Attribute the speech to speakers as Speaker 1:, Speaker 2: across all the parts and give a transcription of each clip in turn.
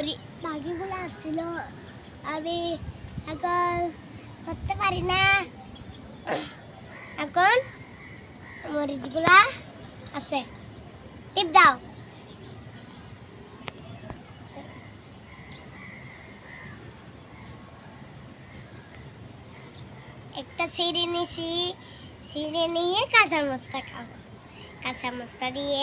Speaker 1: মরি পাখিগুলো আসছিল আমি এখন করতে পারি না এখন মরিচগুলা আছে টিপ দাও একটা সিঁড়ি নিছি সিঁড়ি নিয়ে কাঁচা মস্তা খাব কাঁচা মস্তা দিয়ে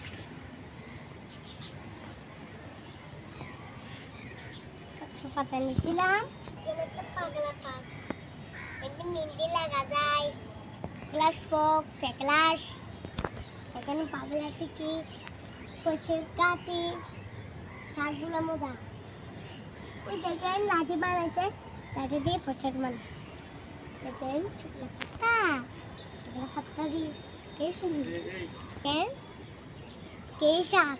Speaker 1: পাতা নিয়েছিলাম পাগলা পাস একদম মেহেন্দি লাগা যায় গ্লাস ফক ফেকলাস এখানে পাগলা থেকে সর্ষে কাটি শাকগুলো মোদা ওই দেখেন লাঠি বানাইছে লাঠি দিয়ে পোশাক বানাইছে দেখেন শুকনো পাতা শুকনো পাতা দিয়ে কে সুন্দর কে শাক